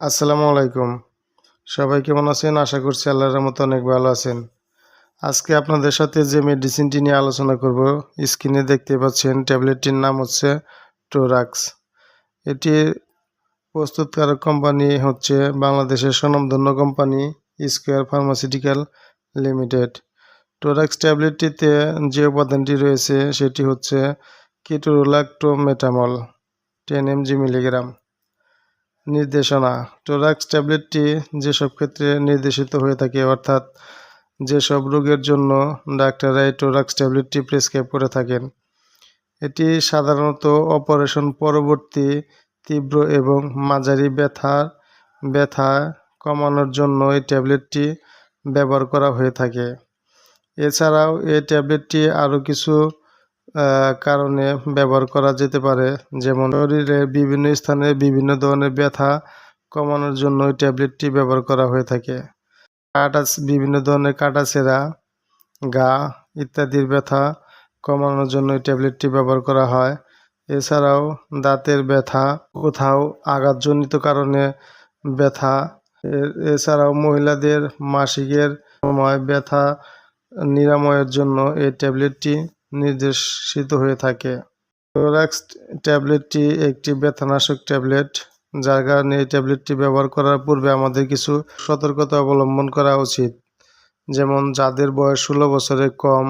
আসসালামু আলাইকুম। সবাই কেমন আছেন? আশা করছি আল্লাহর রহমতে অনেক ভালো আছেন। আজকে আপনাদের সাথে যে মেডিসিনটি নিয়ে আলোচনা করব, স্ক্রিনে দেখতে পাচ্ছেন ট্যাবলেটটির নাম হচ্ছে টোরাক্স। এটি প্রস্তুতকারক কোম্পানি হচ্ছে বাংলাদেশের স্বনামধন্য company square pharmaceutical limited. Torax ট্যাবলেটটিতে যে উপাদানটি রয়েছে, সেটি হচ্ছে কিটোরোলাক্টোমেটামল, টেন এমজি মিলিগ্রাম। নির্দেশনা। টোরাক্স ট্যাবলেটটি যেসব ক্ষেত্রে নির্দেশিত হয়ে থাকে, অর্থাৎ যেসব রোগের জন্য ডাক্তাররা এই টোরাক্স ট্যাবলেটটি প্রেসক্রাইব করে থাকেন, এটি সাধারণত অপারেশন পরবর্তী তীব্র এবং মাঝারি ব্যথার, ব্যথা কমানোর জন্য এই ট্যাবলেটটি ব্যবহার করা হয়ে থাকে। এছাড়াও এই ট্যাবলেটটি আরও কিছু কারণে ব্যবহার করা যেতে পারে। যেমন শরীরে বিভিন্ন স্থানে বিভিন্ন ধরনের ব্যথা কমানোর জন্য এই ট্যাবলেটটি ব্যবহার করা হয়ে থাকে। কাটা বিভিন্ন ধরনের কাটাছেঁড়া গা ইত্যাদির ব্যথা কমানোর জন্য এই ট্যাবলেটটি ব্যবহার করা হয়। এছাড়াও দাঁতের ব্যথা, কোথাও আঘাতজনিত কারণে ব্যথা। এছাড়াও মহিলাদের মাসিকের সময় ব্যথা নিরাময়ের জন্য এই ট্যাবলেটটি নির্দেশিত হয়ে থাকে। টোরাক্স ট্যাবলেটটি একটি ব্যথানাশক ট্যাবলেট। যার কারণে এই ট্যাবলেটটি ব্যবহার করার পূর্বে আমাদের কিছু সতর্কতা অবলম্বন করা উচিত। যেমন যাদের বয়স ষোলো বছরের কম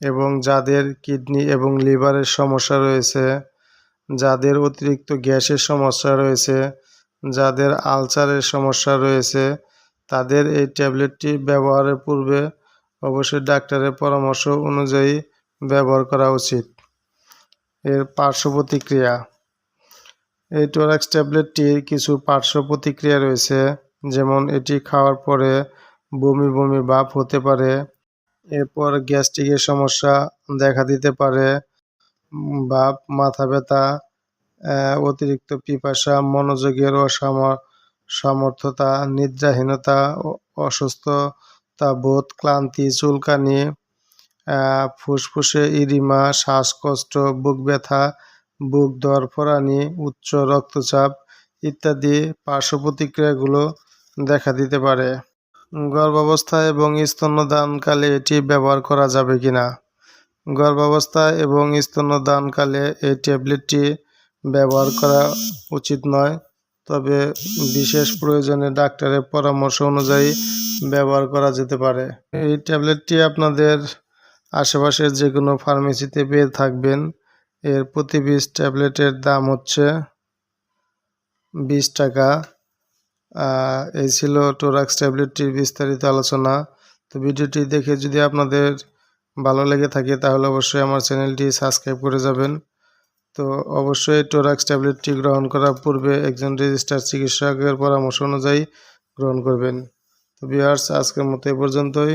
এবং যাদের কিডনি এবং লিভারের সমস্যা রয়েছে, যাদের অতিরিক্ত গ্যাসের সমস্যা রয়েছে, যাদের আলসারের সমস্যা রয়েছে, তাদের এই ট্যাবলেটটি ব্যবহারের পূর্বে অবশ্যই ডাক্তারের পরামর্শ অনুযায়ী ব্যবহার করা উচিত। এর পার্শ্ব প্রতিক্রিয়া। এই টোরাক্স ট্যাবলেটটির কিছু পার্শ্ব প্রতিক্রিয়া রয়েছে, যেমন এটি খাওয়ার পরে বমি বমি ভাব হতে পারে, এরপর গ্যাস্ট্রিকের সমস্যা দেখা দিতে পারে, ভাব, মাথা ব্যথা অতিরিক্ত পিপাসা, মনোযোগের অসামর্থ্যতা নিদ্রাহীনতা অসুস্থতা বোধ, ক্লান্তি, চুলকানি ফুসফুসে ইরিমা, শ্বাসকষ্ট, বুক ব্যথা, বুক দরফরানি উচ্চ রক্তচাপ ইত্যাদি পার্শ্ব প্রতিক্রিয়াগুলো দেখা দিতে পারে। গর্ভাবস্থা এবং স্তন্যদানকালে এটি ব্যবহার করা যাবে কি না গর্ভাবস্থা এবং স্তন্যদানকালে এই ট্যাবলেটটি ব্যবহার করা উচিত নয়, তবে বিশেষ প্রয়োজনে ডাক্তারের পরামর্শ অনুযায়ী ব্যবহার করা যেতে পারে। এই ট্যাবলেটটি আপনাদের আশেপাশের যে কোনো ফার্মেসিতে পেয়ে থাকবেন। এর প্রতি বিশ ট্যাবলেটের দাম হচ্ছে বিশ টাকা। এই ছিল টোরাক্স ট্যাবলেটটির বিস্তারিত আলোচনা। তো ভিডিওটি দেখে যদি আপনাদের ভালো লেগে থাকে, তাহলে অবশ্যই আমার চ্যানেলটি সাবস্ক্রাইব করে যাবেন। তো অবশ্যই টোরাক্স ট্যাবলেটটি গ্রহণ করার পূর্বে একজন রেজিস্টার চিকিৎসকের পরামর্শ অনুযায়ী গ্রহণ করবেন। তো বিহার্স আজকের মতো এ পর্যন্তই।